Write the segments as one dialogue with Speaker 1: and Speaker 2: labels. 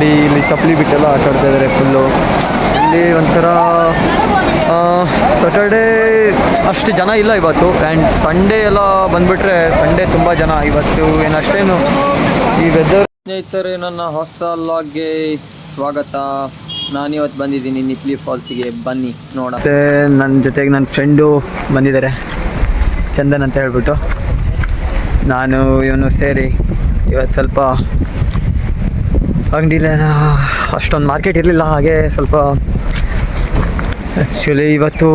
Speaker 1: ನೋಡಿ ಇಲ್ಲಿ ಚಪ್ಪಲಿ ಬಿಟ್ಟೆಲ್ಲ ಆಟ ಆಡ್ತಾ ಇದ್ದಾರೆ ಫುಲ್ಲು ಇಲ್ಲಿ ಒಂಥರ ಸಟರ್ಡೇ ಅಷ್ಟು ಜನ ಇಲ್ಲ ಇವತ್ತು. ಆ್ಯಂಡ್ ಸಂಡೇ ಎಲ್ಲ ಬಂದುಬಿಟ್ರೆ ಸಂಡೇ ತುಂಬ ಜನ. ಇವತ್ತು ಏನು ಅಷ್ಟೇನು ಈ ವೆದರ್ ಸ್ನೇಹಿತರೆ, ನನ್ನ ಹೊಸ ಲಾಗ್ಗೆ ಸ್ವಾಗತ. ನಾನಿವತ್ತು ಬಂದಿದ್ದೀನಿ ನಿಪ್ಲಿ ಫಾಲ್ಸಿಗೆ ಬನ್ನಿ ನೋಡ ಮತ್ತೆ ನನ್ನ ಜೊತೆಗೆ ನನ್ನ ಫ್ರೆಂಡು ಬಂದಿದ್ದಾರೆ. ಚಂದನ್ ಅಂತ ಹೇಳ್ಬಿಟ್ಟು. ನಾನು ಇವನು ಸೇರಿ ಇವತ್ತು ಸ್ವಲ್ಪ ಅಂಗಡಿಲೇ ಅಷ್ಟೊಂದು ಮಾರ್ಕೆಟ್ ಇರಲಿಲ್ಲ, ಹಾಗೆ ಸ್ವಲ್ಪ ಆ್ಯಕ್ಚುಲಿ ಇವತ್ತು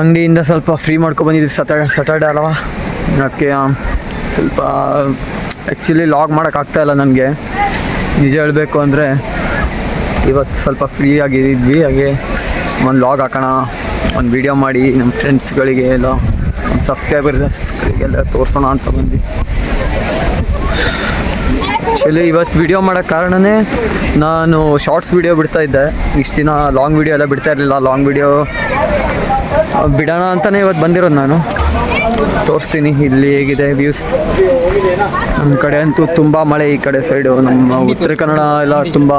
Speaker 1: ಅಂಗಡಿಯಿಂದ ಸ್ವಲ್ಪ ಫ್ರೀ ಮಾಡ್ಕೊಂಡು ಬಂದಿದ್ವಿ. ಸಟರ್ಡೆ ಸಟರ್ಡೆ ಅಲ್ವಾ? ಅದಕ್ಕೆ ಸ್ವಲ್ಪ ಆ್ಯಕ್ಚುಲಿ ಲಾಗ್ ಮಾಡೋಕ್ಕಾಗ್ತಾ ಇಲ್ಲ ನನಗೆ. ನಿಜ ಹೇಳಬೇಕು ಅಂದರೆ ಇವತ್ತು ಸ್ವಲ್ಪ ಫ್ರೀ ಆಗಿದ್ವಿ. ಹಾಗೆ ಒಂದು ಲಾಗ್ ಹಾಕೋಣ, ಒಂದು ವಿಡಿಯೋ ಮಾಡಿ ನಮ್ಮ ಫ್ರೆಂಡ್ಸ್ಗಳಿಗೆ ಎಲ್ಲ ಸಬ್ಸ್ಕ್ರೈಬರ್ಸ್ಗಳಿಗೆಲ್ಲ ತೋರಿಸೋಣ ಅಂತ ಬಂದ್ವಿ. ಆ್ಯಕ್ಚುಲಿ ಇವತ್ತು ವಿಡಿಯೋ ಮಾಡೋಕ್ಕೆ ಕಾರಣನೇ ನಾನು ಶಾರ್ಟ್ಸ್ ವಿಡಿಯೋ ಬಿಡ್ತಾ ಇದ್ದೆ. ಇಷ್ಟು ದಿನ ಲಾಂಗ್ ವಿಡಿಯೋ ಎಲ್ಲ ಬಿಡ್ತಾ ಇರಲಿಲ್ಲ. ಲಾಂಗ್ ವಿಡಿಯೋ ಬಿಡೋಣ ಅಂತಲೇ ಇವತ್ತು ಬಂದಿರೋದು ನಾನು. ತೋರಿಸ್ತೀನಿ ಇಲ್ಲಿ ಹೇಗಿದೆ ವ್ಯೂಸ್ ನಮ್ಮ ಕಡೆ ಅಂತೂ ತುಂಬ ಮಳೆ ಈ ಕಡೆ ಸೈಡು ನಮ್ಮ ಉತ್ತರ ಕನ್ನಡ ಎಲ್ಲ ತುಂಬ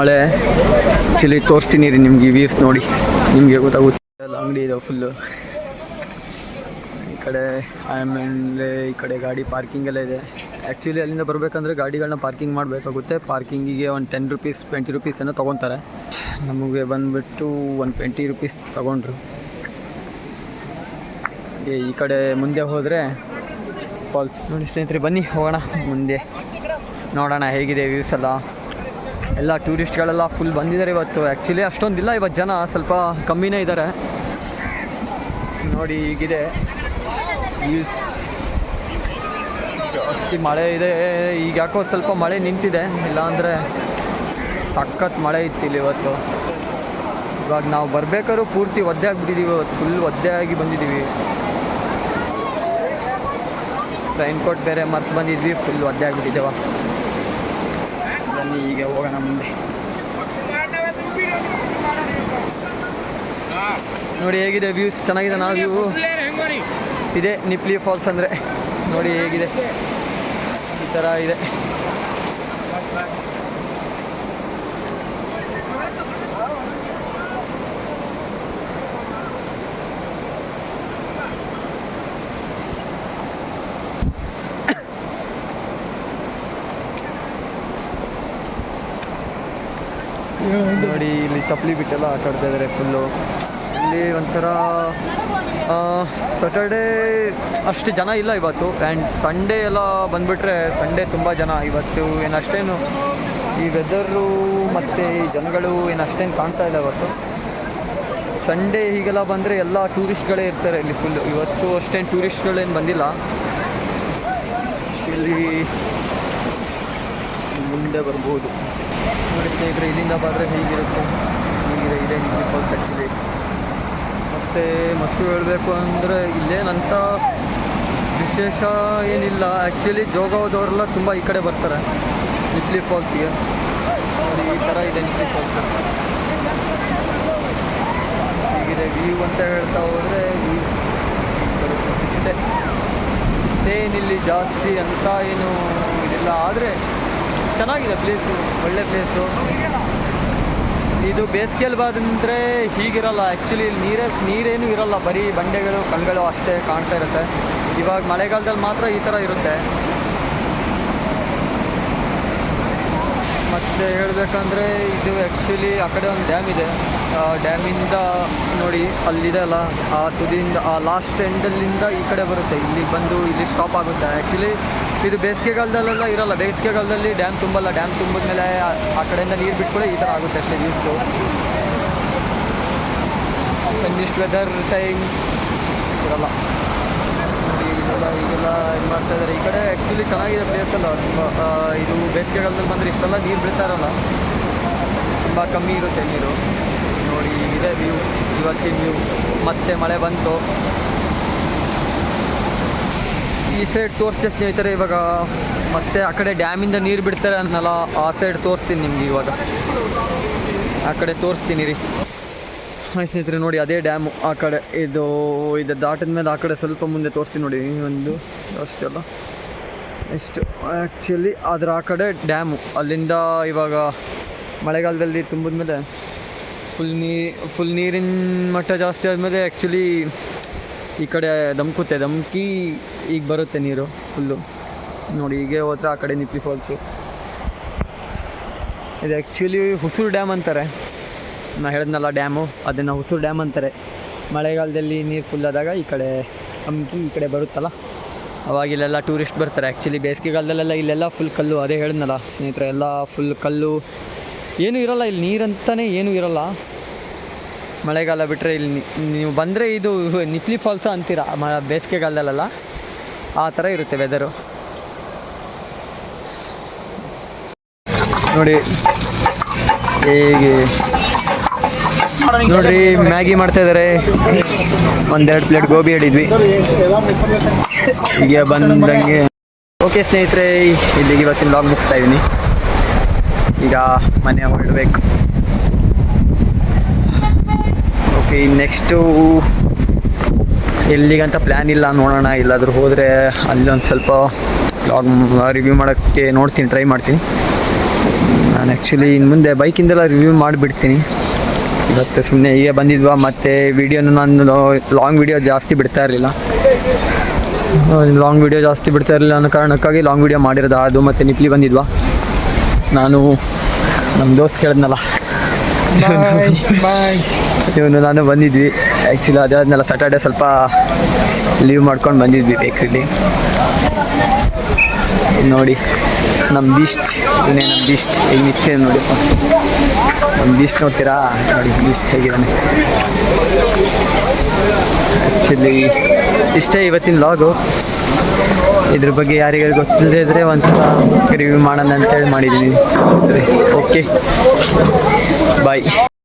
Speaker 1: ಮಳೆ. ಆ್ಯಕ್ಚುಲಿ ತೋರಿಸ್ತೀನಿ ರೀ ನಿಮ್ಗೆ ವ್ಯೂಸ್ ನೋಡಿ. ನಿಮಗೆ ಗೊತ್ತಾಗುತ್ತೆ. ಅಂಗಡಿ ಇದೆ ಫುಲ್ಲು ಕಡೆ ಆಮೇಲೆ ಈ ಕಡೆ ಗಾಡಿ ಪಾರ್ಕಿಂಗ್ ಎಲ್ಲ ಇದೆ. ಆ್ಯಕ್ಚುಲಿ ಅಲ್ಲಿಂದ ಬರಬೇಕಂದ್ರೆ ಗಾಡಿಗಳನ್ನ ಪಾರ್ಕಿಂಗ್ ಮಾಡಬೇಕಾಗುತ್ತೆ. ಪಾರ್ಕಿಂಗಿಗೆ ಒಂದು ಟೆನ್ ರುಪೀಸ್ ಟ್ವೆಂಟಿ ರುಪೀಸ್ ಏನೋ ತೊಗೊತಾರೆ. ನಮಗೆ ಬಂದುಬಿಟ್ಟು ಒಂದು ಟ್ವೆಂಟಿ ರುಪೀಸ್ ತೊಗೊಂಡ್ರು. ಈ ಕಡೆ ಮುಂದೆ ಹೋದರೆ ಫಾಲ್ಸ್ ನೋಡಿ ಸ್ನೇಹಿತರೆ, ಬನ್ನಿ, ಹೋಗೋಣ ಮುಂದೆ. ನೋಡೋಣ ಹೇಗಿದೆ ವ್ಯೂಸ್ ಎಲ್ಲ. ಎಲ್ಲ ಟೂರಿಸ್ಟ್ಗಳೆಲ್ಲ ಫುಲ್ ಬಂದಿದ್ದಾರೆ ಇವತ್ತು. ಆ್ಯಕ್ಚುಲಿ ಅಷ್ಟೊಂದಿಲ್ಲ, ಇವತ್ತು ಜನ ಸ್ವಲ್ಪ ಕಮ್ಮಿನೇ ಇದ್ದಾರೆ. ನೋಡಿ, ಹೀಗಿದೆ. ವ್ಯೂಸ್ ಜಾಸ್ತಿ ಮಳೆ ಇದೆ. ಈಗ ಯಾಕೋ ಸ್ವಲ್ಪ ಮಳೆ ನಿಂತಿದೆ. ಇಲ್ಲಾಂದರೆ ಸಖತ್ ಮಳೆ ಇತ್ತು ಇಲ್ಲಿ ಇವತ್ತು. ಇವಾಗ ನಾವು ಬರ್ಬೇಕಾದ್ರೂ ಪೂರ್ತಿ ಒದ್ದೆ ಆಗಿಬಿಟ್ಟಿದ್ದೀವಿ ಇವತ್ತು. ಫುಲ್ ಒದ್ದೆ ಆಗಿ ಬಂದಿದ್ದೀವಿ ರೈನ್ ಕೋಟ್ ಬೇರೆ ಮತ್ತೆ ಬಂದಿದ್ವಿ. ಫುಲ್ ಒದ್ದೆ ಆಗಿಬಿಟ್ಟಿದ್ದೇವ ಬನ್ನಿ ಈಗ ಹೋಗೋಣ ಮುಂದೆ. ನೋಡಿ ಹೇಗಿದೆ ವ್ಯೂಸ್ ಚೆನ್ನಾಗಿದೆ ನಾವು ವ್ಯೂ ಇದೆ ನಿಪ್ಲಿ ಫಾಲ್ಸ್ ಅಂದರೆ. ನೋಡಿ ಹೇಗಿದೆ. ಈ ಥರ ಇದೆ. ನೋಡಿ ಇಲ್ಲಿ ಚಪ್ಪಲಿ ಬಿಟ್ಟೆಲ್ಲ ಆಟ ಆಡ್ತಾ ಇದ್ದಾರೆ ಫುಲ್ಲು ಇಲ್ಲಿ ಒಂಥರ ಸಟರ್ಡೇ ಅಷ್ಟು ಜನ ಇಲ್ಲ ಇವತ್ತು. ಆ್ಯಂಡ್ ಸಂಡೇ ಎಲ್ಲ ಬಂದುಬಿಟ್ರೆ ಸಂಡೇ ತುಂಬ ಜನ. ಇವತ್ತು ಏನು ಅಷ್ಟೇನು ಈ ವೆದರು ಮತ್ತು ಜನಗಳು ಏನು ಅಷ್ಟೇನು ಕಾಣ್ತಾ ಇಲ್ಲ ಇವತ್ತು. ಸಂಡೇ ಹೀಗೆಲ್ಲ ಬಂದರೆ ಎಲ್ಲ ಟೂರಿಸ್ಟ್ಗಳೇ ಇರ್ತಾರೆ ಇಲ್ಲಿ ಫುಲ್ಲು ಇವತ್ತು ಅಷ್ಟೇನು ಟೂರಿಸ್ಟ್ಗಳೇನು ಬಂದಿಲ್ಲ. ಇಲ್ಲಿ ಮುಂದೆ ಬರ್ಬೋದು. ನೋಡಿ ಸ್ನೇಹಿತರೆ ಇಲ್ಲಿಂದ ಬಂದರೆ ಹೀಗಿರುತ್ತೆ. ಹೀಗಿದೆ, ಇದೆ ನಿಮಗೆ ಫಾಲ್ಸ್ ಮತ್ತು ಮತ್ತು ಹೇಳಬೇಕು ಅಂದರೆ ಇಲ್ಲೇನಂತ ವಿಶೇಷ ಏನಿಲ್ಲ. ಆ್ಯಕ್ಚುಲಿ ಜೋಗ ಹೋದವರೆಲ್ಲ ತುಂಬ ಈ ಕಡೆ ಬರ್ತಾರೆ. ನಿಪ್ಲಿ ಫಾಲ್ಸಿಗೆ ಈ ಥರ ಇದೆ ಫಾಲ್ಸ್ ಹೀಗಿದೆ ವ್ಯೂ ಅಂತ ಹೇಳ್ತಾ ಹೋದರೆ ಇಷ್ಟೇ ಇಷ್ಟೇನಿಲ್ಲಿ ಜಾಸ್ತಿ ಅಂತ ಏನು ಇದಿಲ್ಲ. ಆದರೆ ಚೆನ್ನಾಗಿದೆ ಪ್ಲೇಸು ಒಳ್ಳೆ ಪ್ಲೇಸು ಇದು ಬೇಸಿಗೆಯಲ್ಲಿ ಬಂದರೆ ಹೀಗಿರಲ್ಲ. ಆ್ಯಕ್ಚುಲಿ ನೀರೇ, ನೀರೇನು ಇರಲ್ಲ. ಬರೀ ಬಂಡೆಗಳು, ಕಲ್ಲುಗಳು ಅಷ್ಟೇ ಕಾಣ್ತಾ ಇರುತ್ತೆ. ಇವಾಗ ಮಳೆಗಾಲದಲ್ಲಿ ಮಾತ್ರ ಈ ಥರ ಇರುತ್ತೆ. ಮತ್ತು ಹೇಳಬೇಕಂದ್ರೆ ಇದು ಆ್ಯಕ್ಚುಲಿ ಆ ಕಡೆ ಒಂದು ಡ್ಯಾಮ್ ಇದೆ. ಡ್ಯಾಮಿಂದ ನೋಡಿ, ಅಲ್ಲಿದೆ ಅಲ್ಲ. ಆ ತುದಿಯಿಂದ, ಆ ಲಾಸ್ಟ್ ಎಂಡಲ್ಲಿಂದ ಈ ಕಡೆ ಬರುತ್ತೆ. ಇಲ್ಲಿ ಬಂದು, ಇಲ್ಲಿ ಸ್ಟಾಪ್ ಆಗುತ್ತೆ. ಆ್ಯಕ್ಚುಲಿ ಇದು ಬೇಸಿಗೆಗಾಲದಲ್ಲೆಲ್ಲ ಇರಲ್ಲ. ಬೇಸಿಗೆಗಾಲದಲ್ಲಿ ಡ್ಯಾಮ್ ತುಂಬಲ್ಲ. ಡ್ಯಾಮ್ ತುಂಬಿದ ಮೇಲೆ ಆ ಕಡೆಯಿಂದ ನೀರು ಬಿಟ್ಕೊಳ್ಳಿ ಈ ಥರ ಆಗುತ್ತೆ ಅಷ್ಟೇ ವ್ಯೂಸು ಇಷ್ಟು ವೆದರ್ ಟೈಮ್ ಇರಲ್ಲ. ನೋಡಿ, ಇದೆಲ್ಲ ಈಗೆಲ್ಲ ಇದು ಮಾಡ್ತಾ ಇದ್ದಾರೆ ಈ ಕಡೆ ಆ್ಯಕ್ಚುಲಿ ಚೆನ್ನಾಗಿದೆ ಪ್ಲೇಸ್ ಅಲ್ಲ ತುಂಬ ಇದು ಬೇಸಿಗೆಗಾಲದಲ್ಲಿ ಬಂದರೆ ಇಷ್ಟೆಲ್ಲ ನೀರು ಬಿಡ್ತಾ ಇರಲ್ಲ. ತುಂಬ ಕಮ್ಮಿ ಇರುತ್ತೆ ನೀರು. ನೋಡಿ, ಇದೆ ವ್ಯೂ ಇವತ್ತಿನ ವ್ಯೂ ಮತ್ತೆ ಮಳೆ ಬಂತು. ಈ ಸೈಡ್ ತೋರಿಸ್ತೀವಿ ಸ್ನೇಹಿತರೆ, ಇವಾಗ ಮತ್ತೆ ಆ ಕಡೆ ಡ್ಯಾಮಿಂದ ನೀರು ಬಿಡ್ತಾರೆ ಅನ್ನಲ್ಲ, ಆ ಸೈಡ್ ತೋರಿಸ್ತೀನಿ ನಿಮ್ಗೆ ಇವಾಗ. ಆ ಕಡೆ ತೋರಿಸ್ತೀನಿ ರೀ. ಹಾಯ್ ಸ್ನೇಹಿತರೆ, ನೋಡಿ ಅದೇ ಡ್ಯಾಮು ಆ ಕಡೆ. ಇದು ಇದು ದಾಟಿದ ಮೇಲೆ ಆ ಕಡೆ ಸ್ವಲ್ಪ ಮುಂದೆ ತೋರಿಸ್ತೀನಿ ನೋಡಿ ಒಂದು ಅಷ್ಟೆಲ್ಲ. ಎಷ್ಟು ಆ್ಯಕ್ಚುಲಿ ಅದರ ಆ ಕಡೆ ಡ್ಯಾಮು ಅಲ್ಲಿಂದ ಇವಾಗ ಮಳೆಗಾಲದಲ್ಲಿ ತುಂಬಿದ ಮೇಲೆ ಫುಲ್ ನೀ ಫುಲ್ ನೀರಿನ ಮಟ್ಟ ಜಾಸ್ತಿ ಆದಮೇಲೆ ಆ್ಯಕ್ಚುಲಿ ಈ ಕಡೆ ಧಮ್ಕುತ್ತೆ ಧಮ್ಕಿ ಈಗ ಬರುತ್ತೆ ನೀರು ಫುಲ್ಲು. ನೋಡಿ, ಹೀಗೆ ಹೋದ್ರೆ ಆ ಕಡೆ ನಿಪ್ಪಿ ಫಾಲ್ಸು ಇದು ಆ್ಯಕ್ಚುಲಿ ಹುಸೂರು ಡ್ಯಾಮ್ ಅಂತಾರೆ. ನಾ ಹೇಳಿದ್ನಲ್ಲ ಡ್ಯಾಮು ಅದನ್ನು ಹುಸೂರು ಡ್ಯಾಮ್ ಅಂತಾರೆ. ಮಳೆಗಾಲದಲ್ಲಿ ನೀರು ಫುಲ್ ಆದಾಗ ಈ ಕಡೆ ಹಂಪಿ ಈ ಕಡೆ ಬರುತ್ತಲ್ಲ? ಅವಾಗ ಇಲ್ಲೆಲ್ಲ ಟೂರಿಸ್ಟ್ ಬರ್ತಾರೆ. ಆ್ಯಕ್ಚುಲಿ ಬೇಸಿಗೆಗಾಲದಲ್ಲೆಲ್ಲ ಇಲ್ಲೆಲ್ಲ ಫುಲ್ ಕಲ್ಲು. ಅದೇ ಹೇಳಿದ್ನಲ್ಲ ಸ್ನೇಹಿತರೆ, ಎಲ್ಲ ಫುಲ್ ಕಲ್ಲು. ಏನೂ ಇರೋಲ್ಲ, ಇಲ್ಲಿ ನೀರಂತಾನೆ ಏನೂ ಇರೋಲ್ಲ. ಮಳೆಗಾಲ ಬಿಟ್ಟರೆ ಇಲ್ಲಿ ನೀವು ಬಂದರೆ ಇದು ನಿಪ್ಲಿ ಫಾಲ್ಸ್ ಅಂತೀರ? ಮ, ಬೇಸಿಗೆಗಾಲದಲ್ಲೆಲ್ಲ? ಆ ಥರ ಇರುತ್ತೆ ವೆದರು ನೋಡಿ, ಹೇಗೆ ನೋಡ್ರಿ ಮ್ಯಾಗಿ ಮಾಡ್ತಾ ಇದ್ದಾರೆ ಒಂದೆರಡು ಪ್ಲೇಟ್ ಗೋಬಿ ಹಿಡಿದ್ವಿ ಈಗ ಬಂದಂಗೆ. ಓಕೆ ಸ್ನೇಹಿತರೆ, ಇಲ್ಲಿಗೆ ಇವತ್ತಿನ ಲಾಗ್ ಮುಗಿಸ್ತಾ ಇದ್ದೀನಿ. ಈಗ ಮನೆ ಹೊರಡಬೇಕು. ಓಕೆ ನೆಕ್ಸ್ಟು ಎಲ್ಲಿಗಂತ ಪ್ಲ್ಯಾನ್ ಇಲ್ಲ ನೋಡೋಣ. ಎಲ್ಲಾದರೂ ಹೋದರೆ ಅಲ್ಲಿ ಒಂದು ಸ್ವಲ್ಪ ಲಾಗ್ ರಿವ್ಯೂ ಮಾಡೋಕ್ಕೆ ನೋಡ್ತೀನಿ ಟ್ರೈ ಮಾಡ್ತೀನಿ. ನಾನು ಆ್ಯಕ್ಚುಲಿ ಇನ್ನು ಮುಂದೆ ಬೈಕಿಂದೆಲ್ಲ ರಿವ್ಯೂ ಮಾಡಿಬಿಡ್ತೀನಿ. ಇವತ್ತು ಸುಮ್ಮನೆ ಹೀಗೆ ಬಂದಿದ್ವಾ, ಮತ್ತು ವೀಡಿಯೋನು ನಾನು ಲಾಂಗ್ ವೀಡಿಯೋ ಜಾಸ್ತಿ ಬಿಡ್ತಾ ಇರಲಿಲ್ಲ. ಲಾಂಗ್ ವೀಡಿಯೋ ಜಾಸ್ತಿ ಬಿಡ್ತಾ ಇರಲಿಲ್ಲ ಅನ್ನೋ ಕಾರಣಕ್ಕಾಗಿ ಲಾಂಗ್ ವೀಡಿಯೋ ಮಾಡಿರೋದು. ಅದು ಮತ್ತು ನಿಪ್ಲಿ ಬಂದಿದ್ವಾ. ನಾನು ನಮ್ಮ ದೋಸ್ತ್ ಕೇಳಿದ್ನಲ್ಲ. ಇವನು ನಾನು ಬಂದಿದ್ವಿ. ಆ್ಯಕ್ಚುಲಿ ಅದಾದ್ಮೇಲೆ ಸ್ಯಾಟರ್ಡೆ ಸ್ವಲ್ಪ ಲೀವ್ ಮಾಡ್ಕೊಂಡು ಬಂದಿದ್ವಿ ಬೇಕ್ರಿಲಿ ನೋಡಿ ನಮ್ಮ ಬೀಸ್ಟ್ ಇವನೇ ನಮ್ಮ ಬೀಸ್ಟ್ ಹೇಗೆ ನಿತ್ಯ ನೋಡಿ. ನಮ್ಮ ಬೀಸ್ಟ್ ನೋಡ್ತೀರಾ? ನೋಡಿ ಬೀಸ್ಟ್ ಹೇಗಿದ್ದಾನೆ. ಆ್ಯಕ್ಚುಲಿ ಇಷ್ಟೇ ಇವತ್ತಿನ ಲಾಗು ಇದ್ರ ಬಗ್ಗೆ ಯಾರಿಗಾರು ಗೊತ್ತಿಲ್ಲದೆ ಇದ್ದರೆ ಒಂದ್ಸಲ ರಿವ್ಯೂ ಮಾಡೋಣ ಅಂತೇಳಿ ಮಾಡಿದ್ದೀನಿ ಓಕೆ ಬಾಯ್